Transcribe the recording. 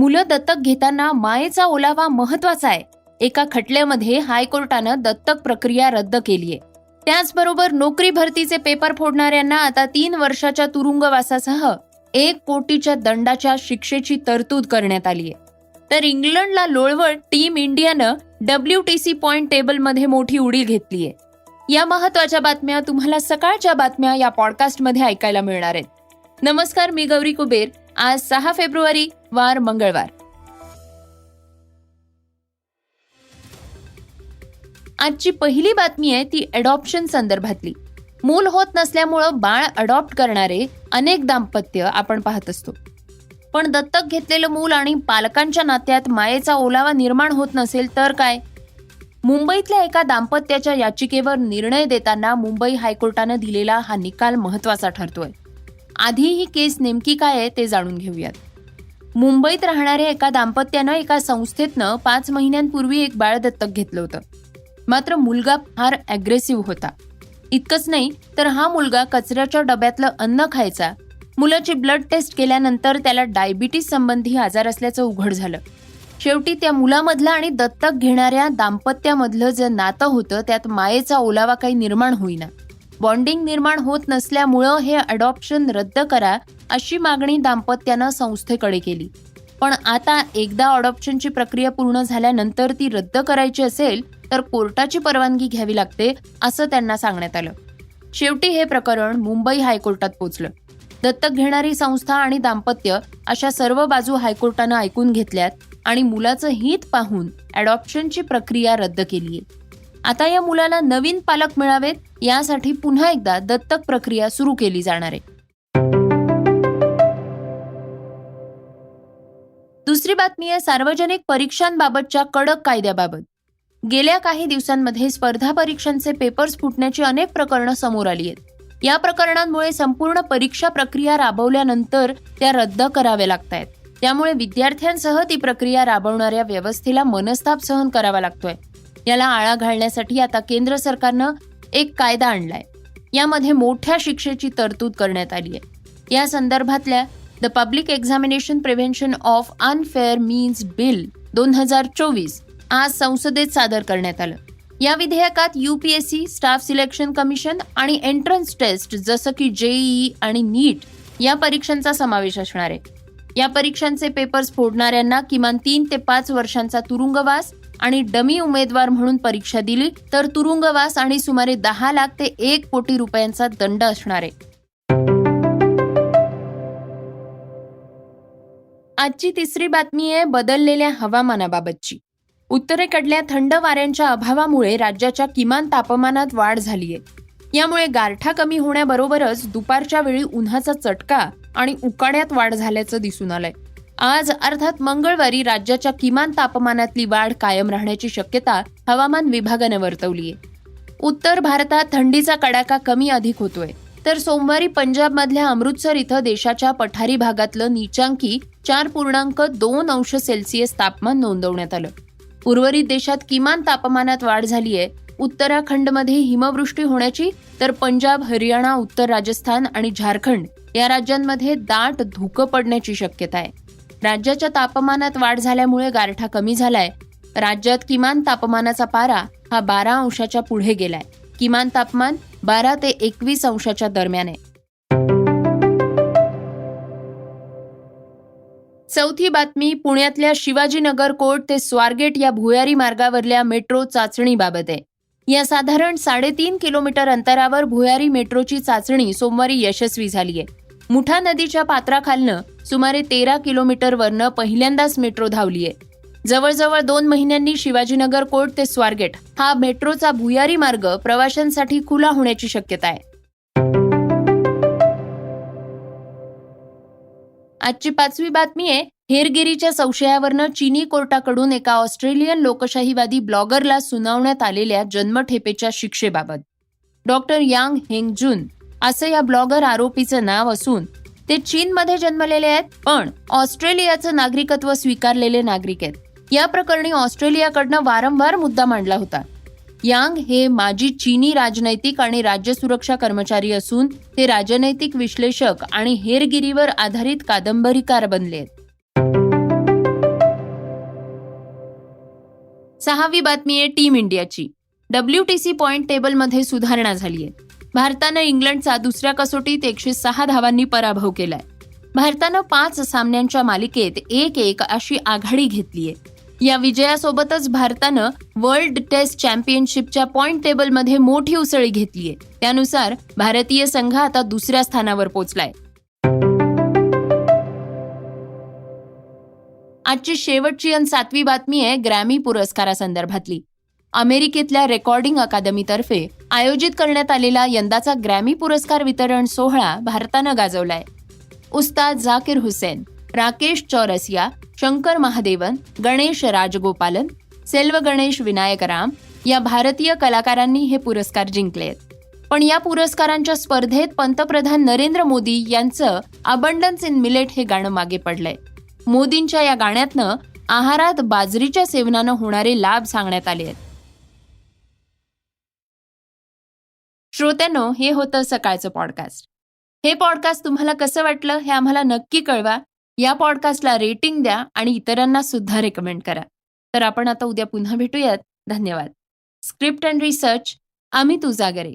मुलं दत्तक घेताना मायेचा ओलावा महत्त्वाचा आहे. एका खटल्यामध्ये हायकोर्टानं दत्तक प्रक्रिया रद्द केलीय. त्याचबरोबर नोकरी भरतीचे पेपर फोडणाऱ्यांना आता तीन वर्षाच्या तुरुंगवासासह एक कोटीच्या दंडाच्या शिक्षेची तरतूद करण्यात आली आहे तर इंग्लंडला लोळवळ टीम इंडियानं डब्ल्यू टी सी पॉइंट टेबलमध्ये मोठी उडी घेतलीये. या महत्त्वाच्या बातम्या तुम्हाला सकाळच्या बातम्या या पॉडकास्टमध्ये ऐकायला मिळणार आहेत. नमस्कार मी गौरी कुबेर. आज सहा फेब्रुवारी वार मंगळवार. आजची पहिली बातमी आहे ती अडॉप्शन संदर्भातली. मूल होत नसल्यामुळं बाळ अडॉप्ट करणारे अनेक दाम्पत्य आपण पाहत असतो. पण दत्तक घेतलेलं मूल आणि पालकांच्या नात्यात मायेचा ओलावा निर्माण होत नसेल तर काय? मुंबईतल्या एका दाम्पत्याच्या याचिकेवर निर्णय देताना मुंबई हायकोर्टानं दिलेला हा निकाल महत्त्वाचा ठरतोय. आधी ही केस नेमकी काय आहे ते जाणून घेऊयात. मुंबईत राहणाऱ्या एका दाम्पत्यानं एका संस्थेतनं पाच महिन्यांपूर्वी एक बाळ दत्तक घेतलं होतं. मात्र मुलगा फार अग्रेसिव्ह होता. इतकंच नाही तर हा मुलगा कचऱ्याच्या डब्यातलं अन्न खायचा. मुलाची ब्लड टेस्ट केल्यानंतर त्याला डायबिटीस संबंधी आजार असल्याचं उघड झालं. शेवटी त्या मुलामधलं आणि दत्तक घेणाऱ्या दाम्पत्यामधलं जे नातं होतं त्यात मायेचा ओलावा काही निर्माण होईना. बॉन्डिंग निर्माण होत नसल्यामुळं हे अडॉप्शन रद्द करा अशी मागणी दाम्पत्यानं संस्थेकडे केली. पण आता एकदा अडॉप्शनची प्रक्रिया पूर्ण झाल्यानंतर ती रद्द करायची असेल तर कोर्टाची परवानगी घ्यावी लागते असं त्यांना सांगण्यात आलं. शेवटी हे प्रकरण मुंबई हायकोर्टात पोचलं. दत्तक घेणारी संस्था आणि दाम्पत्य अशा सर्व बाजू हायकोर्टानं ऐकून घेतल्यात आणि मुलाचं हित पाहून अडॉप्शनची प्रक्रिया रद्द केली आहे आता या मुलाला नवीन पालक मिळावेत यासाठी पुन्हा एकदा दत्तक प्रक्रिया सुरू केली जाणार आहे. दुसरी बातमी आहे सार्वजनिक परीक्षांबाबतच्या कडक कायद्याबाबत. गेल्या काही दिवसांमध्ये स्पर्धा परीक्षांचे पेपर्स फुटण्याची अनेक प्रकरणं समोर आली आहेत. या प्रकरणांमुळे संपूर्ण परीक्षा प्रक्रिया राबवल्यानंतर त्या रद्द कराव्या लागत आहेत. त्यामुळे विद्यार्थ्यांसह ती प्रक्रिया राबवणाऱ्या व्यवस्थेला मनस्ताप सहन करावा लागतोय. याला आळा घालण्यासाठी आता केंद्र सरकारनं एक कायदा आणलाय. यामध्ये मोठ्या शिक्षेची तरतूद करण्यात आली आहे. या संदर्भातल्या the public examination prevention of unfair means bill दोन हजार चोवीस आज संसदेत सादर करण्यात आलं. या विधेयकात युपीएससी स्टाफ सिलेक्शन कमिशन आणि एंट्रन्स टेस्ट जसं की जेईई आणि नीट या परीक्षांचा समावेश असणार आहे. या परीक्षांचे पेपर्स फोडणाऱ्यांना किमान तीन ते पाच वर्षांचा तुरुंगवास आणि डमी उमेदवार म्हणून परीक्षा दिली तर तुरुंगवास आणि सुमारे दहा लाख ते एक कोटी रुपयांचा दंड असणार आहे. आजची तिसरी बातमी आहे बदललेल्या हवामानाबाबतची. उत्तरेकडल्या थंड वाऱ्यांच्या अभावामुळे राज्याच्या किमान तापमानात वाढ झालीय. यामुळे गारठा कमी होण्याबरोबरच दुपारच्या वेळी उन्हाचा चटका आणि उकाड्यात वाढ झाल्याचं दिसून आलंय. आज अर्थात मंगळवारी राज्याच्या किमान तापमानातली वाढ कायम राहण्याची शक्यता हवामान विभागानं वर्तवलीय उत्तर भारतात थंडीचा कडाका कमी अधिक होतोय. तर सोमवारी पंजाबमधल्या अमृतसर इथं देशाच्या पठारी भागातलं नीचांकी चार पूर्णांक दोन अंश सेल्सिअस तापमान नोंदवण्यात आलं. उर्वरित देशात किमान तापमानात वाढ झाली आहे. उत्तराखंडमध्ये हिमवृष्टी होण्याची तर पंजाब हरियाणा उत्तर राजस्थान आणि झारखंड या राज्यांमध्ये दाट धुकं पडण्याची शक्यता आहे. राज्याच्या तापमानात वाढ झाल्यामुळे गारठा कमी झालाय. राज्यात किमान तापमानाचा पारा हा बारा अंशाच्या पुढे गेलाय. किमान तापमान बारा ते एकवीस अंशाच्या दरम्यान आहे. चौथी बातमी पुण्यातल्या शिवाजीनगर कोर्ट ते स्वारगेट या भुयारी मार्गावरल्या मेट्रो चाचणीबाबत आहे. या साधारण साडेतीन किलोमीटर अंतरावर भुयारी मेट्रोची चाचणी सोमवारी यशस्वी झाली आहे मुठा नदीच्या पात्राखालनं सुमारे तेरा किलोमीटरवरनं पहिल्यांदाच मेट्रो धावली आहे जवळजवळ दोन महिन्यांनी शिवाजीनगर कोर्ट ते स्वारगेट हा मेट्रोचा भुयारी मार्ग प्रवाशांसाठी खुला होण्याची शक्यता आहे. आजची पाचवी बातमी आहे हेरगिरीच्या संशयावरनं चीनी कोर्टाकडून एका ऑस्ट्रेलियन लोकशाहीवादी ब्लॉगरला सुनावण्यात आलेल्या जन्मठेपेच्या शिक्षेबाबत. डॉक्टर यांग हेंगजुन असं या ब्लॉगर आरोपीचं नाव असून ते चीनमध्ये जन्मलेले आहेत पण ऑस्ट्रेलियाचं नागरिकत्व स्वीकारलेले नागरिक आहेत. या प्रकरणी ऑस्ट्रेलियाकडनं वारंवार मुद्दा मांडला होता. यांग हे माजी चीनी राजनैतिक आणि राज्य सुरक्षा कर्मचारी असून ते राजनैतिक विश्लेषक आणि हेरगिरीवर आधारित कादंबरीकार बनले आहेत. सहावी बातमी आहे टीम इंडियाची. डब्ल्यू टी सी पॉइंट टेबलमध्ये सुधारणा झाली आहे. भारतानं इंग्लंडचा दुसऱ्या कसोटीत एकशे सहा धावांनी पराभव केलाय. भारतानं पाच सामन्यांच्या मालिकेत एक एक अशी आघाडी घेतलीय या विजयासोबतच भारतानं वर्ल्ड टेस्ट चॅम्पियनशिपच्या पॉइंट टेबलमध्ये मोठी उसळी घेतलीय त्यानुसार भारतीय संघ आता दुसऱ्या स्थानावर पोहोचलाय आजची शेवटची आणि सातवी बातमी आहे ग्रॅमी पुरस्कारासंदर्भातली. अमेरिकेतल्या रेकॉर्डिंग अकादमीतर्फे आयोजित करण्यात आलेला यंदाचा ग्रॅमी पुरस्कार वितरण सोहळा भारतानं गाजवलाय. उस्ताद झाकीर हुसेन राकेश चौरसिया शंकर महादेवन गणेश राजगोपालन सेल्व गणेश विनायकराम या भारतीय कलाकारांनी हे पुरस्कार जिंकले आहेत पण या पुरस्कारांच्या स्पर्धेत पंतप्रधान नरेंद्र मोदी यांचं अबंडन्स इन मिलेट हे गाणं मागे पडलंय. मोदींच्या या गाण्यातनं आहारात बाजरीच्या सेवनानं होणारे लाभ सांगण्यात आले आहेत श्रोत्यानो हे होतं सकाळचं पॉडकास्ट हे पॉडकास्ट तुम्हाला कसं वाटलं हे आम्हाला नक्की कळवा. या पॉडकास्टला रेटिंग द्या आणि इतरांना सुद्धा रेकमेंड करा. तर आपण आता उद्या पुन्हा भेटूयात. धन्यवाद. Script and research Amit Ujagare